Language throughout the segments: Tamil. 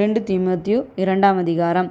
ரெண்டு தீமத்தியு இரண்டாம் அதிகாரம்.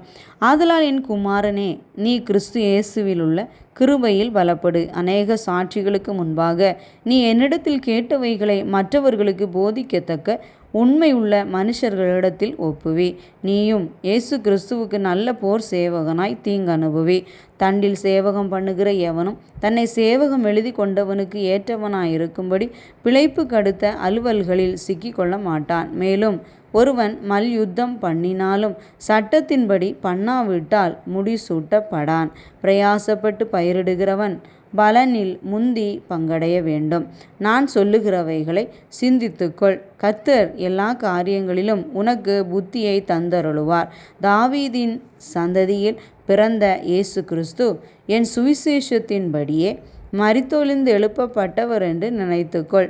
ஆதலால் என் குமாரனே நீ கிறிஸ்து இயேசுவில் உள்ள கிருபையில் பலப்படு. அநேக சாட்சிகளுக்கு முன்பாக நீ என்னிடத்தில் கேட்டவைகளை மற்றவர்களுக்கு போதிக்கத்தக்க உண்மையுள்ள மனுஷர்களிடத்தில் ஒப்புவி. நீயும் இயேசு கிறிஸ்துவுக்கு நல்ல போர் சேவகனாய் தீங்கு அனுபவி தண்டில் சேவகம் பண்ணுகிற எவனும் தன்னை சேவகம் எழுதி கொண்டவனுக்கு ஏற்றவனாயிருக்கும்படி பிழைப்பு கடுத்த அலுவல்களில் சிக்கிக்கொள்ள மாட்டான். மேலும் ஒருவன் மல்யுத்தம் பண்ணினாலும் சட்டத்தின்படி பண்ணாவிட்டால் முடிசூட்டப்படான் பிரயாசப்பட்டு பயிரிடுகிறவன் பலனில் முந்தி பங்கடைய வேண்டும். நான் சொல்லுகிறவைகளை சிந்தித்துக்கொள். கத்தர் எல்லா காரியங்களிலும் உனக்கு புத்தியை தந்தருளுவார். தாவீதின் சந்ததியில் பிறந்த இயேசு கிறிஸ்து என் சுவிசேஷத்தின்படியே மறித்தொழிந்து எழுப்பப்பட்டவர் என்று நினைத்துக்கொள்.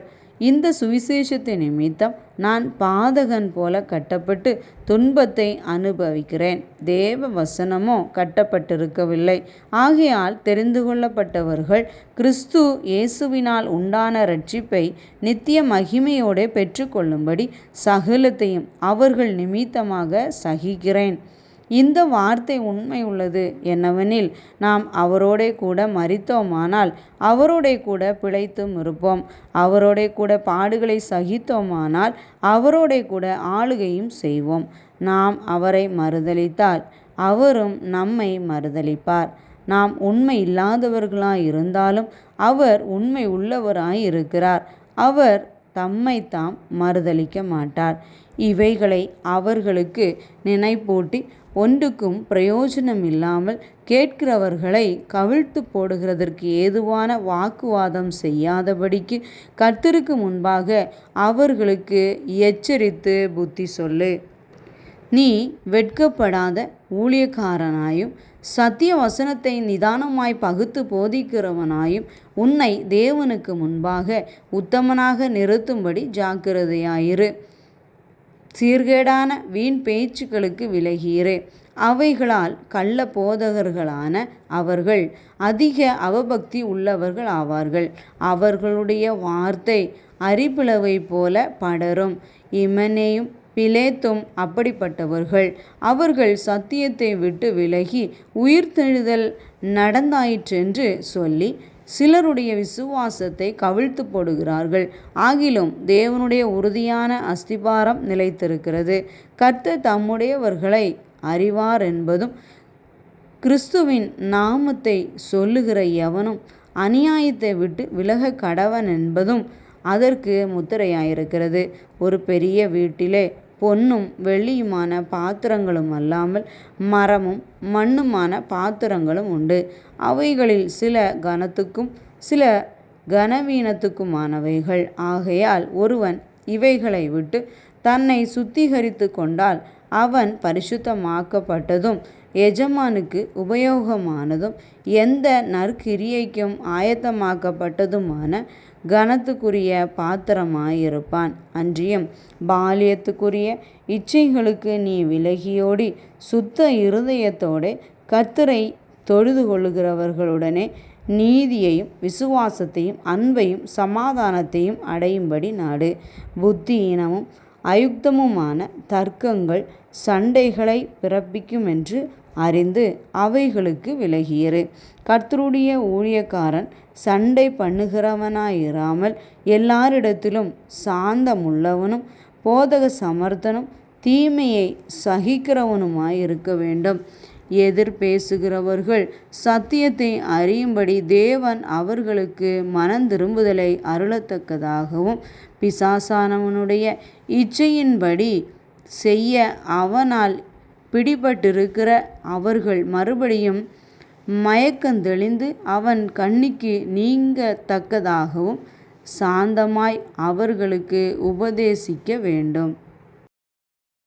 இந்த சுவிசேஷத்தின் நிமித்தம் நான் பாதகன் போல கட்டப்பட்டு துன்பத்தை அனுபவிக்கிறேன். தேவ வசனமோ கட்டப்பட்டிருக்கவில்லை. ஆகையால் தெரிந்து கொள்ளப்பட்டவர்கள் கிறிஸ்து இயேசுவினால் உண்டான ரட்சிப்பை நித்திய மகிமையோடே பெற்றுக்கொள்ளும்படி சகலத்தையும் அவர்கள் நிமித்தமாக சகிக்கிறேன். இந்த வார்த்தை உண்மை உள்ளது என்னவெனில் நாம் அவரோடே கூட மறித்தோமானால் அவரோடே கூட பிழைத்தும் இருப்போம். அவரோடே கூட பாடுகளை சகித்தோமானால் அவரோடே கூட ஆளுகையும் செய்வோம். நாம் அவரை மறுதளித்தால் அவரும் நம்மை மறுதளிப்பார் நாம் உண்மை இல்லாதவர்களாய் இருந்தாலும் அவர் உண்மை உள்ளவராய் இருக்கிறார். அவர் தம்மை தாம் மறுதளிக்க மாட்டார். இவைகளை அவர்களுக்கு நினைப்பூட்டி ஒன்றுக்கும் பிரயோஜனம் இல்லாமல் கேட்கிறவர்களை கவிழ்த்து போடுகிறதற்கு ஏதுவான வாக்குவாதம் செய்யாதபடிக்கு கர்த்தருக்கு முன்பாக அவர்களுக்கு எச்சரித்து புத்தி சொல்லு. நீ வெட்கப்படாத ஊழியக்காரனாயும் சத்திய வசனத்தை நிதானமாய் பகுத்து போதிக்கிறவனாயும் உன்னை தேவனுக்கு முன்பாக உத்தமனாக நிறுத்தும்படி ஜாக்கிரதையாயிரு. சீர்கேடான வீண் பேச்சுக்களுக்கு விலகீரே. அவைகளால் கள்ள போதகர்களான அவர்கள் அதிக அவபக்தி உள்ளவர்கள் ஆவார்கள். அவர்களுடைய வார்த்தை அரிப்பிளவை போல படரும். இமனேயும் பிலேத்தும் அப்படிப்பட்டவர்கள். அவர்கள் சத்தியத்தை விட்டு விலகி உயிர்த்தெழுதல் நடந்தாயிற்றென்று சொல்லி சிலருடைய விசுவாசத்தை கவிழ்த்து போடுகிறார்கள். ஆகிலும் தேவனுடைய உறுதியான அஸ்திபாரம் நிலைத்திருக்கிறது. கர்த்தர் தம்முடையவர்களை அறிவார் என்பதும் கிறிஸ்துவின் நாமத்தை சொல்லுகிற எவனும் அநியாயத்தை விட்டு விலக கடவன் என்பதும் அதற்கு முத்திரையாயிருக்கிறது. ஒரு பெரிய வீட்டிலே பொன்னும் வெள்ளியுமான பாத்திரங்களும் அல்லாமல் மரமும் மண்ணுமான பாத்திரங்களும் உண்டு. அவைகளில் சில கனத்துக்கும் சில கனவீனத்துக்குமானவைகள். ஆகையால் ஒருவன் இவைகளை விட்டு தன்னை சுத்திகரித்து கொண்டால் அவன் பரிசுத்தமாக்கப்பட்டதும் எஜமானுக்கு உபயோகமானதும் எந்த நற்கிரியைக்கும் ஆயத்தமாக்கப்பட்டதுமான கனத்துக்குரிய பாத்திரமாயிருப்பான். அன்றியும் பாலியத்துக்குரிய இச்சைகளுக்கு நீ விலகியோடி சுத்த இருதயத்தோடு கர்த்தரை தொழுது கொள்ளுகிறவர்களுடனே நீதியையும் விசுவாசத்தையும் அன்பையும் சமாதானத்தையும் அடையும்படி நாடு. புத்தியினமும் அயுக்தமுமான தர்க்கங்கள் சண்டைகளை பிறப்பிக்கும் என்று அறிந்து அவைகளுக்கு விலகியது கர்த்தருடைய ஊழியக்காரன் சண்டை பண்ணுகிறவனாயிராமல் எல்லாரிடத்திலும் சாந்தமுள்ளவனும் போதக சமர்த்தனும் தீமையை சகிக்கிறவனுமாய் இருக்க வேண்டும். எதிர் பேசுகிறவர்கள் சத்தியத்தை அறியும்படி தேவன் அவர்களுக்கு மனம் திரும்புதலை அருளத்தக்கதாகவும் பிசாசானவனுடைய இச்சையின்படி செய்ய அவனால் பிடிபட்டிருக்கிற அவர்கள் மறுபடியும் மயக்கந்தெளிந்து அவன் கண்ணிக்கு நீங்கத்தக்கதாகவும் சாந்தமாய் அவர்களுக்கு உபதேசிக்க வேண்டும்.